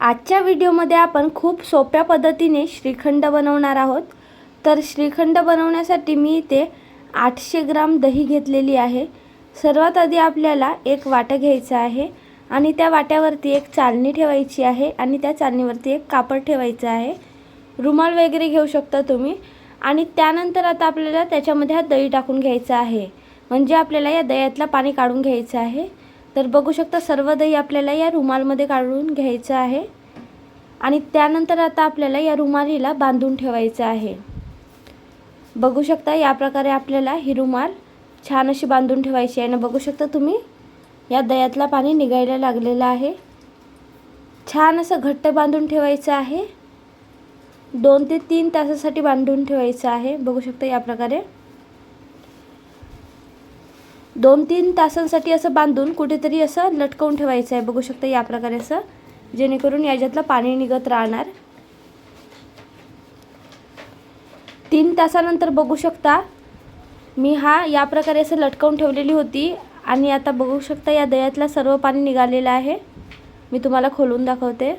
आजच्या व्हिडिओमध्ये आपण खूप सोप्या पद्धतीने श्रीखंड बनवणार आहोत. तर श्रीखंड बनवण्यासाठी मी इथे आठशे ग्राम दही घेतलेली आहे. सर्वात आधी आपल्याला एक वाटं घ्यायचं आहे आणि त्या वाट्यावरती एक चालणी ठेवायची आहे आणि त्या चालणीवरती एक कापड ठेवायचं आहे. रुमाल वगैरे घेऊ शकता तुम्ही. आणि त्यानंतर आता आपल्याला त्याच्यामध्ये हा दही टाकून घ्यायचा आहे. म्हणजे आपल्याला या दह्यातलं पाणी काढून घ्यायचं आहे. तर बघू शकता सर्व दही आपल्याला या रुमालमध्ये काढून घ्यायचं आहे. आणि त्यानंतर आता आपल्याला या रुमालीला बांधून ठेवायचं आहे. बघू शकता या प्रकारे आपल्याला ही रुमाल छान अशी बांधून ठेवायची आहे. आणि बघू शकता तुम्ही या दह्यातला पाणी निघायला लागलेलं आहे. छान असं घट्ट बांधून ठेवायचं आहे. दोन ते तीन तासासाठी बांधून ठेवायचं आहे. बघू शकता या प्रकारे. दोन तीन तासांसाठी असं बांधून कुठेतरी असं लटकवून ठेवायचं आहे. बघू शकता या प्रकारे असं जेणेकरून याच्यातलं पाणी निघत राहणार. तीन तासानंतर बघू शकता मी हा या प्रकारे असं लटकवून ठेवलेली होती आणि आता बघू शकता या दह्यातलं सर्व पाणी निघालेलं आहे. मी तुम्हाला खोलून दाखवते.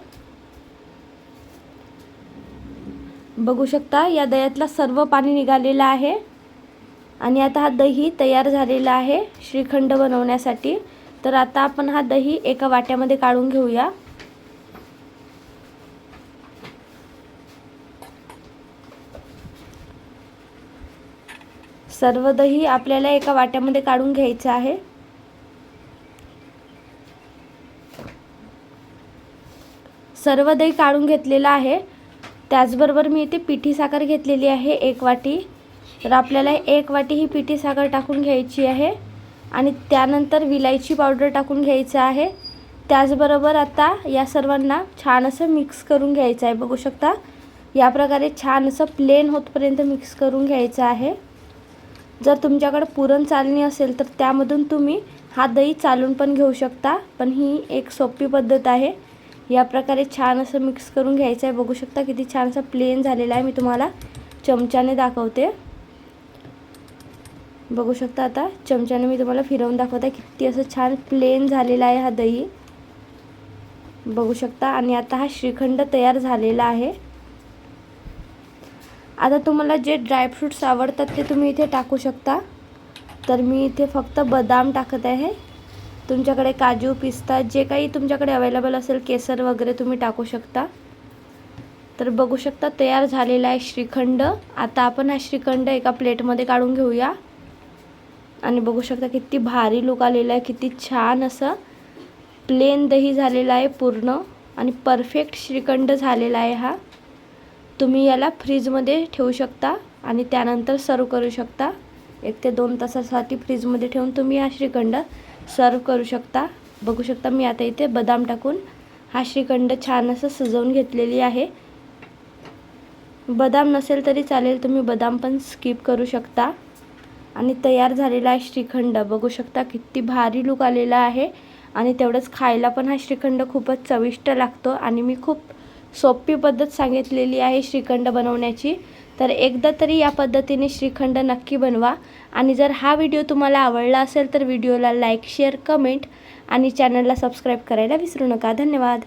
बघू शकता या दह्यातला सर्व पाणी निघालेलं आहे. आणि आता हा दही तयार झालेला आहे श्रीखंड बनवण्यासाठी. तर आता आपण हा दही एका वाट्यामध्ये काढून घेऊया. सर्व दही आपल्याला एका वाट्यामध्ये काढून घ्यायचं आहे. सर्व दही काढून घेतलेलं आहे. त्याचबरोबर मी इथे पिठी साखर घेतलेली आहे एक वाटी. तर आपल्याला एक वाटी ही पिठी साखर टाकून घ्यायची आहे. आणि त्यानंतर विलायची पावडर टाकून घ्यायचं आहे. त्याचबरोबर आता या सर्वांना छान असं मिक्स करून घ्यायचं आहे. बघू शकता या प्रकारे छान असं प्लेन होतपर्यंत मिक्स करून घ्यायचं आहे. जर तुमच्याकडे पुरण चालणी असेल तर त्यामधून तुम्ही हा दही चालून पण घेऊ शकता पण ही एक सोपी पद्धत आहे. या प्रकारे छान असं मिक्स करून घ्यायचं आहे. बघू शकता किती छान असं प्लेन झालेलं आहे. मी तुम्हाला चमच्याने दाखवते. बघू शकता आता. चमच्याने मी तुम्हाला फिरवून दाखवत. आहे किती असं छान प्लेन झालेला आहे हा दही. बघू शकता. आणि आता हा श्रीखंड तयार झालेला आहे. आता तुम्हाला जे ड्रायफ्रूट्स आवडतात ते तुम्ही इथे टाकू शकता. तर मी इथे फक्त बदाम टाकत आहे. तुमच्याकडे काजू पिस्ता जे काही तुमच्याकडे अवेलेबल असेल केसर वगैरे तुम्ही टाकू शकता. तर बघू शकता तयार झालेला आहे श्रीखंड. आता आपण हा श्रीखंड एका प्लेटमध्ये काढून घेऊया. आणि बघू शकता किती भारी लुक आलेला आहे किती छान असं प्लेन दही झालेलं आहे पूर्ण आणि परफेक्ट श्रीखंड झालेला आहे हा. तुम्ही याला फ्रीजमध्ये ठेवू शकता आणि त्यानंतर सर्व करू शकता. एक ते दोन तासासाठी फ्रीजमध्ये ठेवून तुम्ही हा श्रीखंड सर्व करू शकता. बघू शकता मी आता इथे बदाम टाकून हा श्रीखंड छान असं सजवून घेतलेली आहे. बदाम नसेल तरी चालेल तुम्ही बदाम पण स्किप करू शकता. आणि तयार झालेला आहे श्रीखंड. बघू शकता किती भारी लुक आलेला आहे. आणि तेवढंच खायला पण हा श्रीखंड खूपच चविष्ट लागतो. आणि मी खूप सोपी पद्धत सांगितलेली आहे श्रीखंड बनवण्याची. तर एकदा तरी या पद्धतीने श्रीखंड नक्की बनवा. आणि जर हा व्हिडिओ तुम्हाला आवडला असेल तर व्हिडिओला लाईक शेअर कमेंट आणि चॅनलला सबस्क्राईब करायला विसरू नका. धन्यवाद.